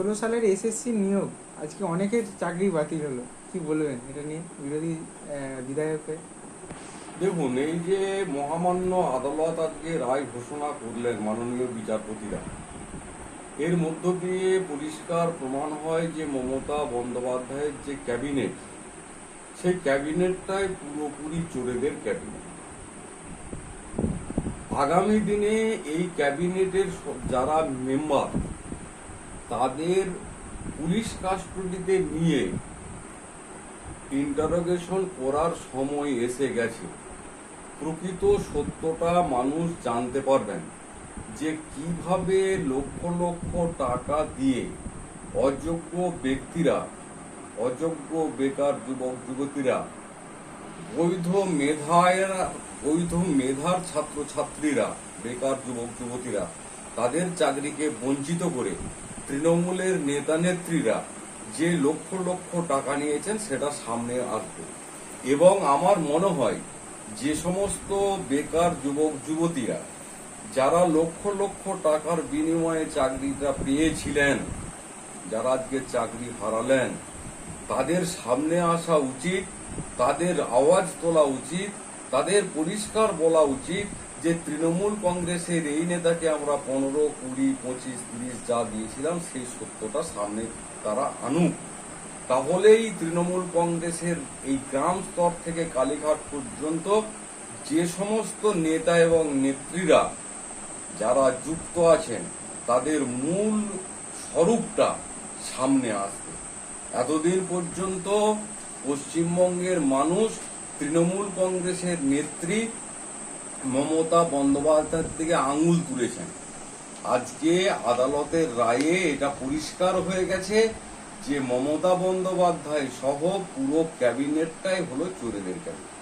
ষোলো সালের এসএসসি নিয়োগ আজকে অনেকের চাকরি বাতিল হলো। কি বলবেন এটা নিয়ে বিরোধী আহ, বিধায়ককে? দেখুন এই যে মহামান্য আদালত আজকে রায় ঘোষণা করলেন মাননীয় বিচারপতিরা এর মধ্য দিয়ে পরিষ্কার প্রমাণ হয় যে মমতা বন্দ্যোপাধ্যায়ের যে ক্যাবিনেট সেই ক্যাবিনেটটাই পুরোপুরি চোরেদের ক্যাবিনেট। আগামী দিনে এই ক্যাবিনেটের যারা মেম্বার তাদের পুলিশ কাস্টডিতে নিয়ে ইন্টারোগেশন করার সময় এসে গেছে। প্রকৃত সত্যটা মানুষ জানতে পারবেন যে কীভাবে লক্ষ লক্ষ টাকা দিয়ে অযোগ্য ব্যক্তিরা, অযোগ্য বেকার যুবক, যুবতীরা, বৈধ মেধায় বৈধ মেধার ছাত্রছাত্রীরা, বেকার যুবক, যুবতীরা তাদের চাকরিকে বঞ্চিত করে তৃণমূলের নেতা নেত্রীরা যে লক্ষ লক্ষ টাকা নিয়েছেন সেটা সামনে আসবে। এবং আমার মনে হয় যে সমস্ত বেকার যুবক যুবতীরা, যারা লক্ষ লক্ষ টাকার বিনিময়ে চাকরিটা পেয়েছিলেন, যারা আজকে চাকরি হারালেন, তাদের সামনে আসা উচিত, তাদের আওয়াজ তোলা উচিত, তাদের পরিষ্কার বলা উচিত যে তৃণমূল কংগ্রেসের এই নেতাকে আমরা পনেরো, কুড়ি, পঁচিশ, তিরিশ যা দিয়েছিলাম, সেই সত্যটা সামনে তারা আনুক। তাহলেই তৃণমূল কংগ্রেসের এই গ্রাম স্তর থেকে কালীঘাট পর্যন্ত যে সমস্ত নেতা এবং নেত্রীরা যারা যুক্ত আছেন, তাদের মূল স্বরূপটা সামনে আসবে। এতদিন পর্যন্ত পশ্চিমবঙ্গের মানুষ, তৃণমূল কংগ্রেসের নেত্রী মমতা বন্দ্যোপাধ্যায়ের দিকে আঙুল তুলেছেন। আজকে আদালতের রায়ে এটা পরিষ্কার হয়ে গেছে যে মমতা বন্দ্যোপাধ্যায় সহ পুরো ক্যাবিনেটটাই হলো চোরেদের ক্যাবিনেট।